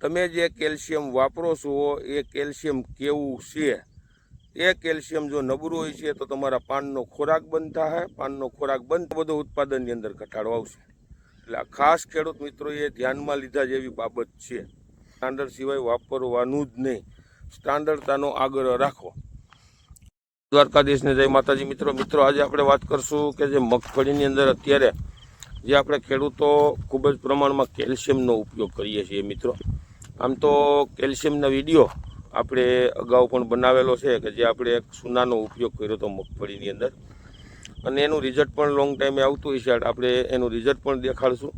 તમે જે કેલ્શિયમ વાપરો છો, એ કેલ્શિયમ કેવું છે? એ કેલ્શિયમ જો નબળું હોય છે, તો તમારા પાનનો ખોરાક બંધ થાય પાનનો ખોરાક બંધ. બધો ઉત્પાદનની અંદર ઘટાડો આવશે. એટલે આ ખાસ ખેડૂત મિત્રોએ ધ્યાનમાં લીધા જેવી બાબત છે. સ્ટાન્ડર્ડ સિવાય વાપરવાનું જ નહીં. સ્ટાન્ડર્ડતાનો આગ્રહ રાખો. દ્વારકાધીશને જય માતાજી મિત્રો. મિત્રો, આજે આપણે વાત કરશું કે જે મગફળીની અંદર અત્યારે જે આપણે ખેડૂતો ખૂબ જ પ્રમાણમાં કેલ્શિયમનો ઉપયોગ કરીએ છીએ મિત્રો. આમ તો કેલ્શિયમના વીડિયો આપણે અગાઉ પણ બનાવેલો છે કે જે આપણે એક સુનાનો ઉપયોગ કર્યો હતો મગફળીની અંદર. અને એનું રિઝલ્ટ પણ લોંગ ટાઈમે આવતું હોય છે આપણે એનું રિઝલ્ટ પણ દેખાડશું.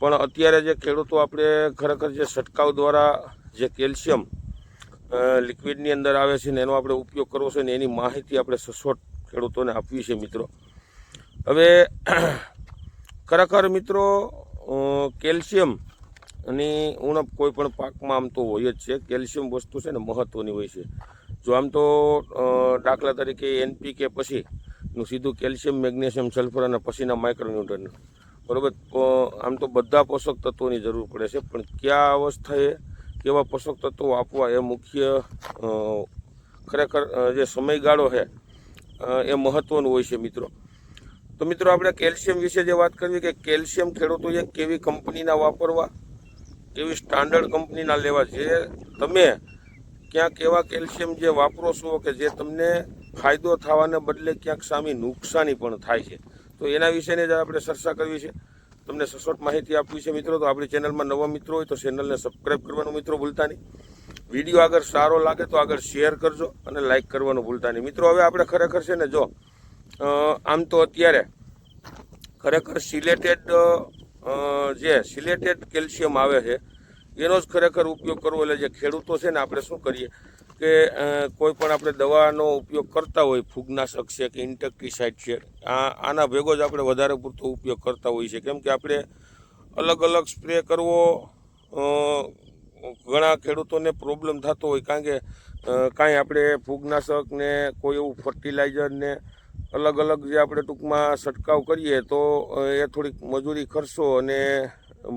પણ અત્યારે જે ખેડૂતો આપણે ખરેખર જે છંટકાવ દ્વારા જે કેલ્શિયમ લિક્વિડની અંદર આવે છે ને એનો આપણે ઉપયોગ કરવો છે ને એની માહિતી આપણે સચોટ ખેડૂતોને આપવી છે મિત્રો. હવે, ખરેખર મિત્રો કેલ્શિયમ ની ઉણપ કોઈ પણ પાકમાં આમ તો હોય જ છે. કેલ્શિયમ વસ્તુ છે ને મહત્ત્વની હોય છે. જો આમ તો દાખલા તરીકે એનપીકે પછી નું સીધું કેલ્શિયમ, મેગ્નેશિયમ, સલ્ફર અને પછીના માઇક્રોન્યુટ્રન બરોબર? આમ તો બધા પોષક તત્વોની જરૂર પડે છે. પણ કયા અવસ્થાએ કેવા પોષક તત્વો આપવા એ મુખ્ય ખરેખર જે સમયગાળો છે એ મહત્ત્વનું હોય છે મિત્રો. તો મિત્રો આપણે કેલ્શિયમ વિશે જે વાત કરવી કે કેલ્શિયમ ખેડૂતોએ કેવી કંપનીના વાપરવા? કેવી સ્ટાન્ડર્ડ કંપનીના લેવા જે તમે ક્યાંક એવા કેલ્શિયમ જે વાપરો છો કે જે તમને ફાયદો થવાને બદલે ક્યાંક સામે નુકસાની પણ થાય છે. તો એના વિશેની જ આપણે ચર્ચા કરવી છે. તમને સચોટ માહિતી આપવી છે મિત્રો, તો આપણી ચેનલમાં નવા મિત્રો હોય તો ચેનલને સબસ્ક્રાઈબ કરવાનું મિત્રો ભૂલતા નહીં. વીડિયો આગળ સારો લાગે તો આગળ શેર કરજો અને લાઇક કરવાનું ભૂલતા નહીં. મિત્રો, હવે આપણે ખરેખર છે ને જો આમ તો અત્યારે ખરેખર સિલેટેડ જે સિલેટેડ કેલ્શિયમ આવે છે, એનો જ ખરેખર ઉપયોગ કરવો, એટલે જે ખેડૂતો છે ને, આપણે શું કરીએ કે કોઈ પણ આપણે દવાનો ઉપયોગ કરતા હોય, ફૂગનાશક છે કે ઇન્ટેક્ટિસાઇડ છે, આ, આના ભેગો જ આપણે વધારે પૂરતો ઉપયોગ કરતા હોઈએ છીએ. કેમ કે આપણે અલગ અલગ સ્પ્રે કરવો ઘણા ખેડૂતોને પ્રોબ્લેમ થતો હોય, કારણ કે કાંઈ આપણે ફૂગનાશક ને કોઈ એવું ફર્ટિલાઇઝર ને અલગ અલગ જે આપણે ટૂંકમાં છંટકાવ કરીએ તો એ થોડીક મજૂરી ખર્ચો અને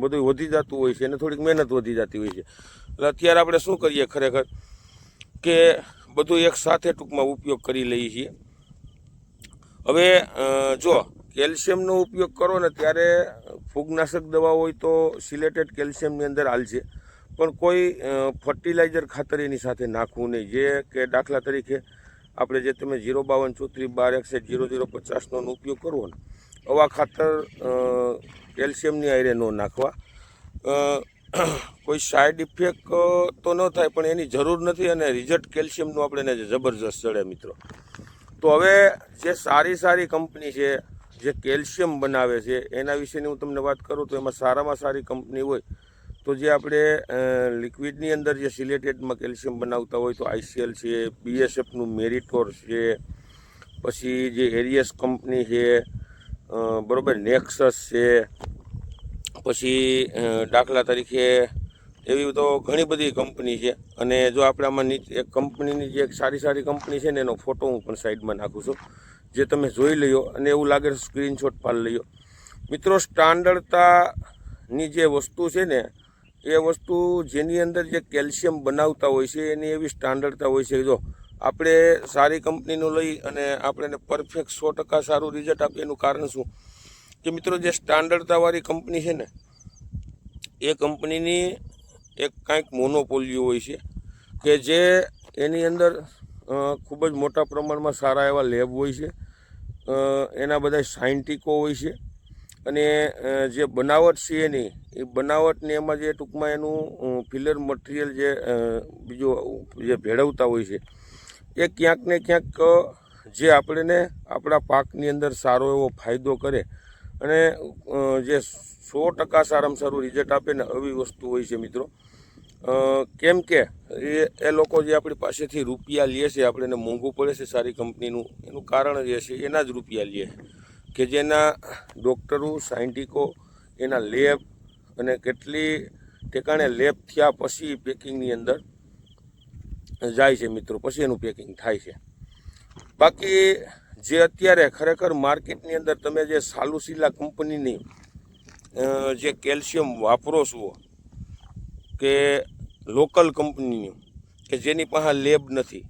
બધું વધી જતું હોય છે અને થોડીક મહેનત વધી જતી હોય છે. એટલે અત્યારે આપણે શું કરીએ ખરેખર કે બધું એક સાથે ટૂંકમાં ઉપયોગ કરી લઈએ છીએ. હવે જો, કેલ્શિયમનો ઉપયોગ કરો ને ત્યારે ફૂગનાશક દવા હોય તો સિલેટેડ કેલ્શિયમની અંદર હાલશે પણ કોઈ ફર્ટિલાઇઝર ખાતર એની સાથે નાખવું નહીં. જે કે દાખલા તરીકે આપણે જે તમે ઝીરો બાવન ચોત્રીસ બાર એકસઠ જીરો જીરો પચાસનો ઉપયોગ કરવો ને આવા ખાતર કેલ્શિયમની આયરે ન નાખવા. કોઈ સાઇડ ઇફેક્ટ તો ન થાય, પણ એની જરૂર નથી અને રિઝલ્ટ કેલ્શિયમનું આપણે એને જબરજસ્ત ચડે મિત્રો. તો હવે જે સારી સારી કંપની છે, જે કેલ્શિયમ બનાવે છે, એના વિશેની હું તમને વાત કરું તો એમાં સારામાં સારી કંપની હોય તો જે આપણે લિક્વિડની અંદર જે સિલેટેડમાં કેલ્શિયમ બનાવતા હોય તો આઈસીએલ છે બીએસએફનું મેરિટોર છે, પછી જે એરિયસ કંપની છે બરાબર, નેક્સસ છે, પછી દાખલા તરીકે એવી તો ઘણી બધી કંપની છે. અને જો આપણે આમાં એક કંપનીની જે એક સારી સારી કંપની છે ને એનો ફોટો હું પણ સાઈડમાં નાખું છું, જે તમે જોઈ લ્યો અને એવું લાગે સ્ક્રીનશોટ પાડી લ્યો. મિત્રો, સ્ટાન્ડર્ડતાની જે વસ્તુ છે ને એ વસ્તુ જેની અંદર જે કેલ્શિયમ બનાવતા હોય છે, એની એવી સ્ટાન્ડર્ડતા હોય છે જો આપણે સારી કંપનીનું લઈ અને આપણે પરફેક્ટ સો ટકા સારું રિઝલ્ટ આપીએ એનું કારણ શું? કે મિત્રો, જે સ્ટાન્ડર્ડતાવાળી કંપની છે ને, એ કંપનીની એક કાંઈક મોનોપોલિયો હોય છે કે જે એની અંદર ખૂબ જ મોટા પ્રમાણમાં સારા એવા લેબ હોય છે. એના બધા સાયન્ટિકો હોય છે. અને જે બનાવટ છે એની, એ બનાવટની એમાં જે ટૂંકમાં એનું ફિલર મટીરિયલ જે બીજું જે ભેળવતા હોય છે, એ ક્યાંક ને ક્યાંક જે આપણને આપણા પાકની અંદર સારો એવો ફાયદો કરે અને જે સો ટકા સારામાં સારું રિઝલ્ટ આપે ને આવી વસ્તુ હોય છે મિત્રો. કેમ કે એ એ લોકો જે આપણી પાસેથી રૂપિયા લે છે આપણે એને મોંઘું પડે છે સારી કંપનીનું, એનું કારણ જે છે એના જ રૂપિયા લે કે જેના ડૉક્ટરો, સાયન્ટિકો એના લેબ અને કેટલી ઠેકાણે લેબ થયા પછી પેકિંગની અંદર જાય છે મિત્રો. પછી એનું પેકિંગ થાય છે. બાકી જે અત્યારે ખરેખર માર્કેટની અંદર તમે જે સાલુસીલા કંપનીની જે કેલ્શિયમ વાપરો છો કે લોકલ કંપનીનું, કે જેની પાસે લેબ નથી,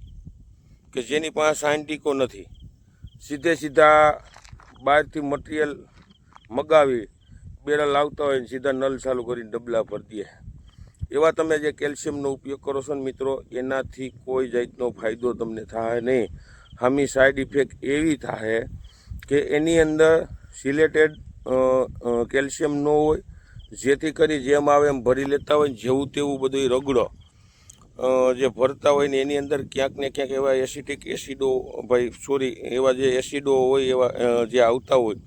કે જેની પાસે સાયન્ટિકો નથી, સીધે સીધા બહારથી મટીરિયલ મગાવી બેડા લાવતા હોય સીધા નલ ચાલુ કરીને ડબલા ભરી દે. એવા તમે જે કેલ્શિયમનો ઉપયોગ કરો છો ને મિત્રો, એનાથી કોઈ જાતનો ફાયદો તમને થાય નહીં. હામી સાઈડ ઇફેક્ટ એવી થાય કે એની અંદર સિલેટેડ કેલ્શિયમ ન હોય, જેથી કરી જેમ આવે એમ ભરી લેતા હોય જેવું તેવું બધું રગડો. જે ભરતા હોય ને એની અંદર ક્યાંક ને ક્યાંક એવા એસિટિક એસિડો, ભાઈ, સોરી, એવા જે એસિડો હોય એવા જે આવતા હોય,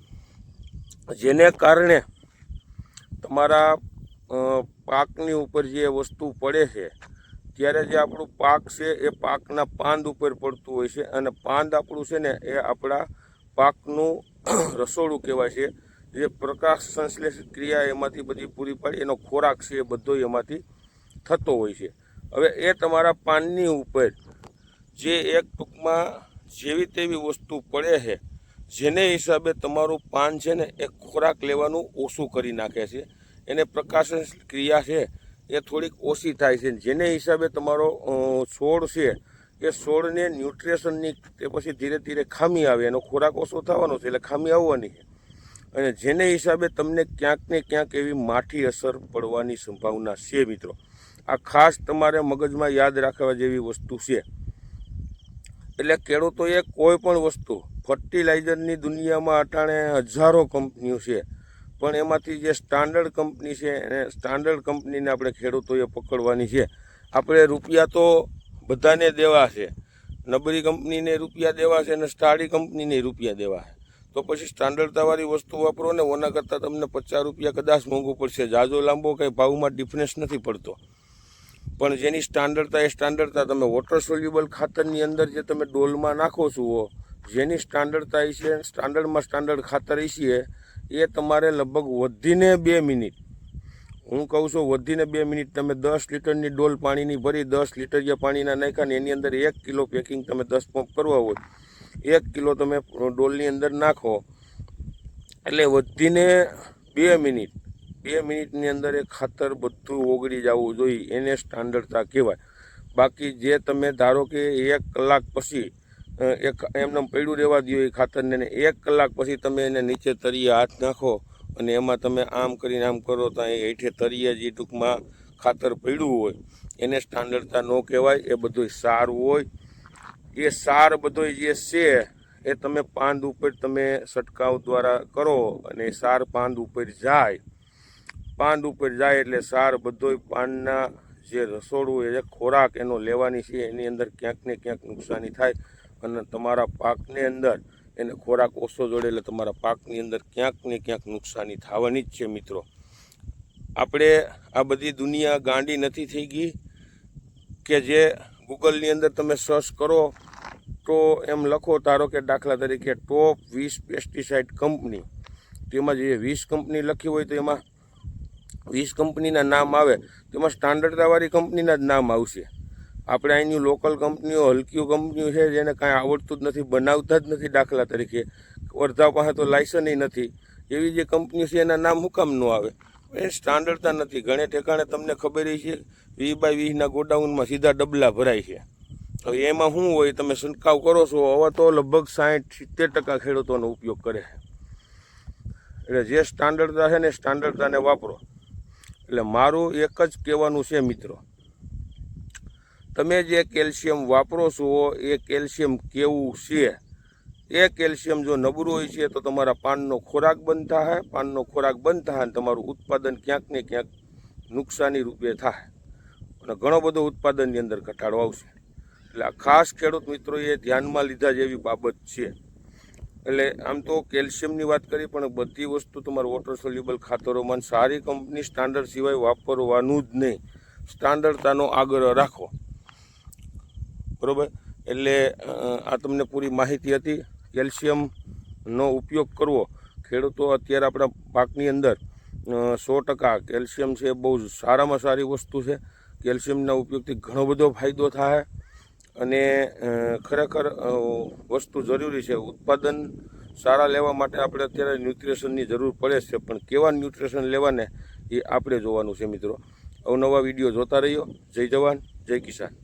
જેને કારણે તમારા પાકની ઉપર જે વસ્તુ પડે છે, ત્યારે જે આપણું પાક છે એ પાકના પાંદ ઉપર પડતું હોય છે અને પાંદ આપણું છે ને એ આપણા પાકનું રસોડું કહેવાય છે. જે પ્રકાશ સંશ્લેષિત ક્રિયા એમાંથી બધી પૂરી પાડી, એનો ખોરાક છે એ બધો એમાંથી થતો હોય છે. હવે એ તમારા પાનની ઉપર જે એક ટૂંકમાં જેવી તેવી વસ્તુ પડે છે, જેને હિસાબે તમારું પાન છે ને એ ખોરાક લેવાનું ઓછું કરી નાખે છે. એને પ્રકાશન ક્રિયા છે, એ થોડીક ઓછી થાય છે. જેને હિસાબે તમારો છોડ છે, એ છોડને ન્યુટ્રિશનની તે પછી ધીરે ધીરે ખામી આવે, એનો ખોરાક ઓછો થવાનો છે એટલે ખામી આવવાની છે. અને જેને હિસાબે તમને ક્યાંક ને ક્યાંક એવી માઠી અસર પડવાની સંભાવના છે મિત્રો. આ ખાસ તમારે મગજમાં યાદ રાખવા જેવી વસ્તુ છે. એટલે ખેડૂતોએ કોઈ પણ વસ્તુ, ફર્ટિલાઇઝરની દુનિયામાં અટાણે હજારો કંપનીઓ છે. પણ એમાંથી જે સ્ટાન્ડર્ડ કંપની છે, એને સ્ટાન્ડર્ડ કંપનીને આપણે ખેડૂતોએ પકડવાની છે. આપણે રૂપિયા તો બધાને દેવા છે. નબળી કંપનીને રૂપિયા દેવા છે અને સ્ટાડી કંપનીને રૂપિયા દેવા છે. તો પછી સ્ટાન્ડર્ડતાવાળી વસ્તુ વાપરો ને, ઓના કરતાં તમને પચાસ રૂપિયા કદાચ મોંઘું પડશે. જાજો લાંબો કંઈ ભાવમાં ડિફરન્સ નથી પડતો. પણ જેની સ્ટાન્ડર્ડતા એ સ્ટાન્ડર્ડતા. તમે વોટર સોલ્યુબલ ખાતરની અંદર જે તમે ડોલમાં નાખો છો, જેની સ્ટાન્ડર્ડતા એ છે, સ્ટાન્ડર્ડમાં સ્ટાન્ડર્ડ ખાતર એ છે, એ તમારે લગભગ વધીને બે મિનિટ. હું કહું છું, વધીને બે મિનિટ. તમે દસ લીટરની ડોલ પાણીની ભરી, દસ લીટર જે પાણીના નાખ્યા ને એની અંદર એક કિલો પેકિંગ તમે દસ પંપ કરવા હોય, એક કિલો તમે ડોલની અંદર નાખો. એટલે વધીને બે મિનિટ. બે મિનિટની અંદર એ ખાતર બધું ઓગળી જવું જોઈએ, એને સ્ટાન્ડર્ડતા કહેવાય. બાકી જે તમે ધારો કે એક કલાક પછી એક એમને પડ્યું રહેવા દો એ ખાતરને એક કલાક પછી તમે એને નીચે તરીએ હાથ નાખો અને એમાં તમે આમ કરીને આમ કરો તો એ હેઠે તરીએ જે ટૂંકમાં ખાતર પડ્યું હોય, એને સ્ટાન્ડર્ડતા ન કહેવાય, એ બધું સાર હોય. એ સાર બધો જે છે, એ તમે પાંદ ઉપર તમે છંટકાવ દ્વારા કરો અને સાર પાંદ ઉપર જાય. પાંદ ઉપર જાય એટલે સાર બધોય પાનના જે રસોડું એ ખોરાક એનો લેવાની છે, એની અંદર ક્યાંક ને ક્યાંક નુકસાની થાય અને તમારા પાકની અંદર એને ખોરાક ઓછો જોડે એટલે તમારા પાકની અંદર ક્યાંક ને ક્યાંક નુકસાની થવાની જ છે મિત્રો. આપણે આ બધી દુનિયા ગાંડી નથી થઈ ગઈ કે જે ગૂગલની અંદર તમે સર્ચ કરો તો એમ લખો ધારો કે દાખલા તરીકે ટોપ વીસ પેસ્ટિસાઇડ કંપની તેમાં જે વીસ કંપની લખી હોય તો એમાં વીસ કંપનીના નામ આવે, તેમાં સ્ટાન્ડર્ડતાવાળી કંપનીના જ નામ આવશે. આપણે અહીંની લોકલ કંપનીઓ, હલકીઓ કંપનીઓ છે, જેને કાંઈ આવડતું જ નથી, બનાવતા જ નથી દાખલા તરીકે. અડધા પાસે તો લાયસન્સ નથી. એવી જે કંપનીઓ છે, એના નામ હુકામ ન આવે. એ સ્ટાન્ડર્ડતા નથી. ઘણે ઠેકાણે તમને ખબર છે વીસ બાય વીસના ગોડાઉનમાં સીધા ડબલા ભરાય છે. હવે એમાં શું હોય, તમે છંટકાવ કરો છો, હવે તો લગભગ સાઠ સિત્તેર ટકા ખેડૂતોનો ઉપયોગ કરે છે. એટલે જે સ્ટાન્ડર્ડતા છે ને સ્ટાન્ડર્ડતાને વાપરો. એટલે મારું એક જ કહેવાનું છે, મિત્રો. તમે જે કેલ્શિયમ વાપરો છો, એ કેલ્શિયમ કેવું છે? એ કેલ્શિયમ જો નબળું હોય છે, તો તમારા પાનનો ખોરાક બંધ થાય પાનનો ખોરાક બંધ થાય અને તમારું ઉત્પાદન ક્યાંક ને ક્યાંક નુકસાની રૂપે થાય. અને ઘણો બધો ઉત્પાદનની અંદર ઘટાડો આવશે. એટલે આ ખાસ ખેડૂત મિત્રોએ ધ્યાનમાં લીધા જેવી બાબત છે. એટલે આમ તો કેલ્શિયમની વાત કરી, પણ બધી વસ્તુ તમારે વોટર સોલ્યુબલ ખાતરોમાં સારી કંપની સ્ટાન્ડર્ડ સિવાય વાપરવાનું જ નહીં. સ્ટાન્ડર્ડતાનો આગ્રહ રાખો. બરાબર? એટલે આ તમને પૂરી માહિતી હતી. કેલ્શિયમનો ઉપયોગ કરવો. ખેડૂતો અત્યારે આપણા પાકની અંદર સો ટકા કેલ્શિયમ છે, બહુ સારામાં સારી વસ્તુ છે. કેલ્શિયમના ઉપયોગથી ઘણો બધો ફાયદો થાય. અને ખરેખર વસ્તુ જરૂરી છે. ઉત્પાદન સારા લેવા માટે આપણે અત્યારે ન્યુટ્રિશનની જરૂર પડે છે. પણ કેવા ન્યુટ્રિશન લેવાને એ આપણે જોવાનું છે મિત્રો. અવનવા વીડિયો જોતા રહ્યો જય જવાન, જય કિસાન.